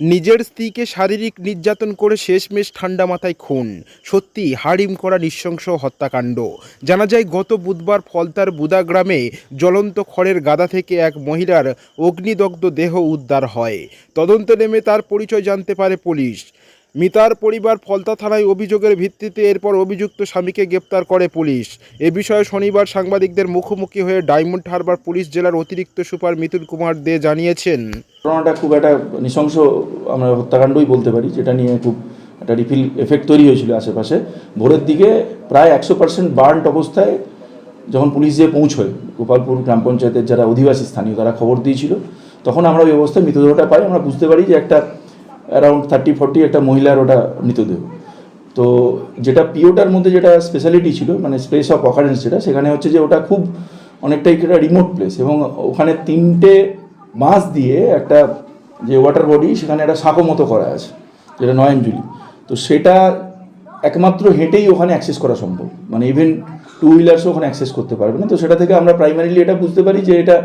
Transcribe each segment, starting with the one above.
নিজের স্ত্রীকে শারীরিক নির্যাতন করে শেষমেশ ঠান্ডা মাথায় খুন। সত্যি, হাড়িম করা নৃশংস হত্যাকাণ্ড। জানা যায়, গত বুধবার ফলতার বুদা গ্রামে জ্বলন্ত খড়ের গাদা থেকে এক মহিলার অগ্নিদগ্ধ দেহ উদ্ধার হয়। তদন্তে নেমে তার পরিচয় জানতে পারে পুলিশ। মিতার পরিবার ফলতা থানায় অভিযোগের ভিত্তিতে এরপর অভিযুক্ত স্বামীকে গ্রেপ্তার করে পুলিশ। এ বিষয়ে শনিবার সাংবাদিকদের মুখোমুখি হয়ে ডায়মন্ড হারবার পুলিশ জেলার অতিরিক্ত সুপার মিতুল কুমার দে জানিয়েছেন। ঘটনাটা খুব একটা নৃশংস আমরা হত্যাকাণ্ডই বলতে পারি, যেটা নিয়ে খুব একটা রিফিল এফেক্ট তৈরি হয়েছিল আশেপাশে। ভোরের দিকে প্রায় একশো পার্সেন্ট বার্নড অবস্থায় যখন পুলিশ যেয়ে পৌঁছয়, গোপালপুর গ্রাম পঞ্চায়েতের যারা অধিবাসী স্থানীয় তারা খবর দিয়েছিল, তখন আমরা ওই অবস্থায় মৃতদেহটা পাই। আমরা বুঝতে পারি যে একটা অ্যারাউন্ড থার্টি ফর্টি একটা মহিলার ওটা মৃতদেহ। তো যেটা পিওটার মধ্যে যেটা স্পেশালিটি ছিল মানে স্পেস অফ অকারেন্স যেটা, সেখানে হচ্ছে যে ওটা খুব অনেকটাই একটা রিমোট প্লেস এবং ওখানে তিনটে বাঁশ দিয়ে একটা যে ওয়াটার বডি সেখানে একটা সাঁকো মতো করা আছে, যেটা নয়নজুলি তো সেটা একমাত্র হেঁটেই ওখানে অ্যাক্সেস করা সম্ভব। মানে ইভেন টু হুইলার্সও ওখানে অ্যাক্সেস করতে পারবে না। তো সেটা থেকে আমরা প্রাইমারিলি এটা বুঝতে পারি যে এটা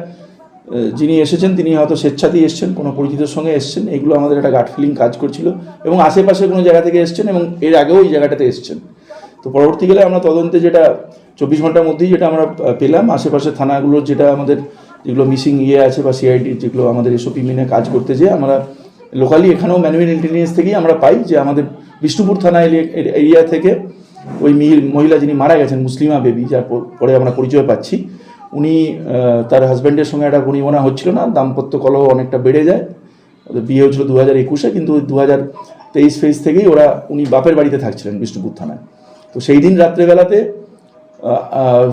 যিনি এসেছেন, তিনি হয়তো স্বেচ্ছাতেই এসছেন, কোনো পরিচিতের সঙ্গে এসছেন। এগুলো আমাদের একটা গাট ফিলিং কাজ করছিল। এবং আশেপাশে কোনো জায়গা থেকে এসছেন এবং এর আগেও ওই জায়গাটাতে এসছেন। তো পরবর্তীকালে আমরা তদন্তে যেটা চব্বিশ ঘণ্টার মধ্যেই যেটা আমরা পেলাম, আশেপাশে থানাগুলোর যেটা আমাদের যেগুলো মিসিং ইয়ে আছে বা সিআইডি যেগুলো আমাদের এসওপি মেনে কাজ করতে যেয়ে আমরা লোকালি এখানেও ম্যানুয়াল ইন্টেলিজেন্স থেকেই আমরা পাই যে আমাদের বিষ্ণুপুর থানা এরিয়া থেকে ওই মহিলা যিনি মারা গেছেন, মুসলিমা বেবি, যার পরে আমরা পরিচয় পাচ্ছি। উনি তার হাজব্যান্ডের সঙ্গে একটা গণিমনা হচ্ছিল না, দাম্পত্য কলহ অনেকটা বেড়ে যায়। ওদের বিয়ে হয়েছিল দু হাজার একুশে, কিন্তু দু হাজার তেইশ ফেজ থেকেই ওরা, উনি বাপের বাড়িতে থাকছিলেন বিষ্ণুপুর থানায়। তো সেই দিন রাত্রেবেলাতে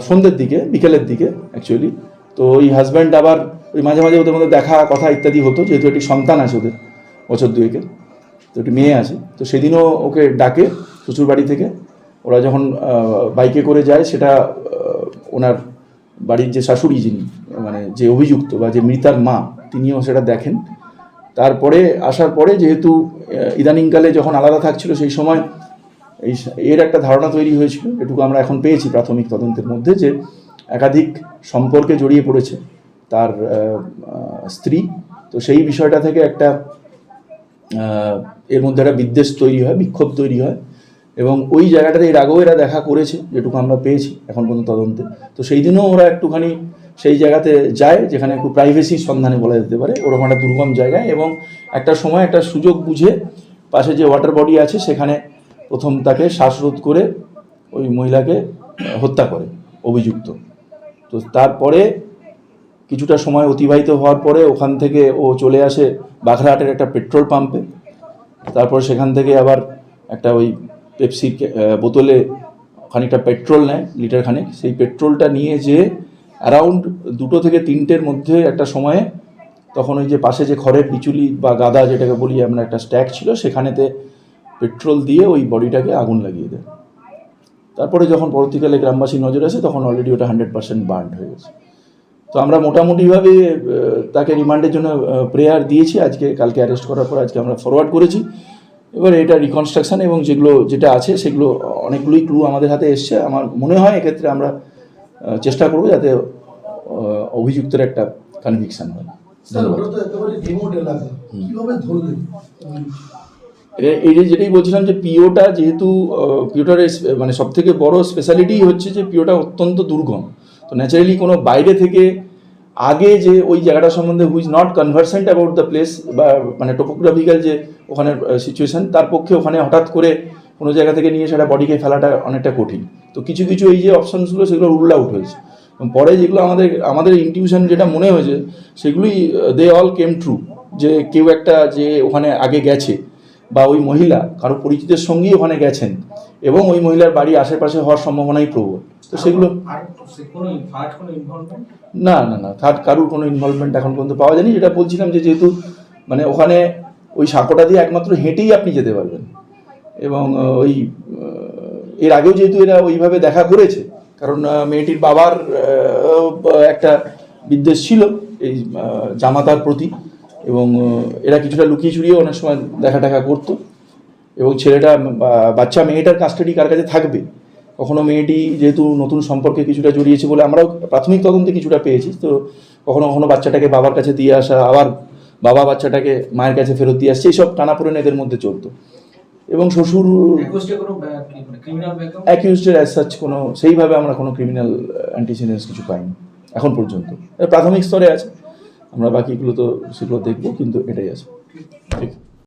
সন্ধ্যের দিকে, বিকেলের দিকে অ্যাকচুয়ালি তো ওই হাজব্যান্ড আবার ওই মাঝে মাঝে ওদের মধ্যে দেখা, কথা ইত্যাদি হতো, যেহেতু একটি সন্তান আছে ওদের, বছর দুয়েকের, তো একটি মেয়ে আছে। তো সেদিনও ওকে ডাকে শ্বশুর বাড়ি থেকে, ওরা যখন বাইকে করে যায়, সেটা ওনার বাড়ির যে শাশুড়ি যিনি মানে যে অভিযুক্ত বা যে মৃতার মা, তিনিও সেটা দেখেন। তারপরে আসার পরে যেহেতু ইদানিংকালে যখন আলাদা থাকছিল সেই সময় এই এর একটা ধারণা তৈরি হয়েছিল, এটুকু আমরা এখন পেয়েছি প্রাথমিক তদন্তের মধ্যে যে একাধিক সম্পর্কে জড়িয়ে পড়েছে তার স্ত্রী। তো সেই বিষয়টা থেকে একটা এর মধ্যে একটা বিদ্বেষ তৈরি হয়, বিক্ষোভ তৈরি হয়। এবং ওই জায়গাটাতে এর আগেও এরা দেখা করেছে, যেটুকু আমরা পেয়েছি এখন পর্যন্ত তদন্তে। তো সেই দিনও ওরা একটুখানি সেই জায়গাতে যায়, যেখানে একটু প্রাইভেসির সন্ধানে বলা যেতে পারে। ওরকম একটা দুর্গম জায়গায় এবং একটা সময় একটা সুযোগ বুঝে পাশে যে ওয়াটার বডি আছে, সেখানে প্রথম তাকে শ্বাসরোধ করে ওই মহিলাকে হত্যা করে অভিযুক্ত। তো তারপরে কিছুটা সময় অতিবাহিত হওয়ার পরে ওখান থেকে ও চলে আসে বাঘরাহাটের একটা পেট্রোল পাম্পে তারপর সেখান থেকে আবার একটা ওই পেপসির বোতলে খানিকটা পেট্রোল নেয় লিটার খানিক। সেই পেট্রোলটা নিয়ে যে অ্যারাউন্ড দুটো থেকে তিনটের মধ্যে একটা সময়ে তখন ওই যে পাশে যে খড়ের পিচুলি বা গাদা যেটাকে বলি আমরা একটা স্ট্যাক ছিল, সেখানেতে পেট্রোল দিয়ে ওই বডিটাকে আগুন লাগিয়ে দেয়। তারপরে যখন পরবর্তীকালে গ্রামবাসীর নজর আসে, তখন অলরেডি ওটা হান্ড্রেড পার্সেন্ট বার্ন হয়ে গেছে। তো আমরা মোটামুটিভাবে তাকে রিমান্ডের জন্য প্রেয়ার দিয়েছি। আজকে, কালকে অ্যারেস্ট করার পর আজকে আমরা ফরওয়ার্ড করেছি। এবার এটা রিকনস্ট্রাকশন এবং যেগুলো যেটা আছে সেগুলো অনেকগুলোই ক্লু আমাদের হাতে এসছে। আমার মনে হয় এক্ষেত্রে আমরা চেষ্টা করব যাতে অভিযুক্তের একটা কনভিকশন হয়। এই যে যেটাই বলছিলাম যে পিওটা যেহেতু পিওটার মানে সব থেকে বড় স্পেশালিটি হচ্ছে যে পিওটা অত্যন্ত দুর্গম। তো ন্যাচারালি কোনো বাইরে থেকে আগে যে ওই জায়গাটা সম্বন্ধে who's not conversant about the place বা মানে টোপোগ্রাফিক্যাল যে ওখানে সিচুয়েশন তার পক্ষে ওখানে হঠাৎ করে কোনো জায়গা থেকে নিয়ে সেটা বডিকে ফেলাটা অনেকটা কঠিন। তো কিছু কিছু এই যে অপশানসগুলো সেগুলো রুল আউট হয়েছে। পরে যেগুলো আমাদের আমাদের ইনটিউশন যেটা মনে হয়েছে, সেগুলোই দে অল কেম ট্রু যে কেউ একটা যে ওখানে আগে গেছে, বা ওই মহিলা, কারও পরিচিতের সঙ্গেই ওখানে গেছেন, এবং ওই মহিলার বাড়ি আশেপাশে হওয়ার সম্ভাবনাই প্রবল। তো সেগুলো না না না থার্ড কারুর কোনো ইনভলভমেন্ট এখন পর্যন্ত পাওয়া যায়নি। যেটা বলছিলাম যে যেহেতু মানে ওখানে ওই সাঁকোটা দিয়ে একমাত্র হেঁটেই আপনি যেতে পারবেন। এবং ওই এর আগেও যেহেতু এরা ওইভাবে দেখা করেছে কারণ মেয়েটির বাবার একটা বিদ্বেষ ছিল এই জামাতার প্রতি। এবং এরা কিছুটা লুকিয়ে চুরিয়ে অনেক সময় দেখা টাকা করতো। এবং ছেলেটা বাচ্চা মেয়েটার কাস্টাডি কার কাছে থাকবে? কখনো মেয়েটি যেহেতু নতুন সম্পর্কে কিছুটা জড়িয়েছে বলে আমরাও প্রাথমিক তদন্তে কিছুটা পেয়েছি তো কখনো কখনো বাচ্চাটাকে বাবার কাছে দিয়ে আসা আবার বাবা বাচ্চাটাকে মায়ের কাছে ফেরত দিয়ে আসছে এইসব টানাপোড়েন এদের মধ্যে চলতো। এবং শ্বশুর অ্যাকিউজডের অ্যাজ সাচ কোনো সেইভাবে আমরা কোনো ক্রিমিনাল অ্যান্টিসিডেন্স কিছু পাইনি এখন পর্যন্ত। প্রাথমিক স্তরে আছে আমরা বাকিগুলো তো সেগুলো দেখব কিন্তু এটাই আছে। ঠিক।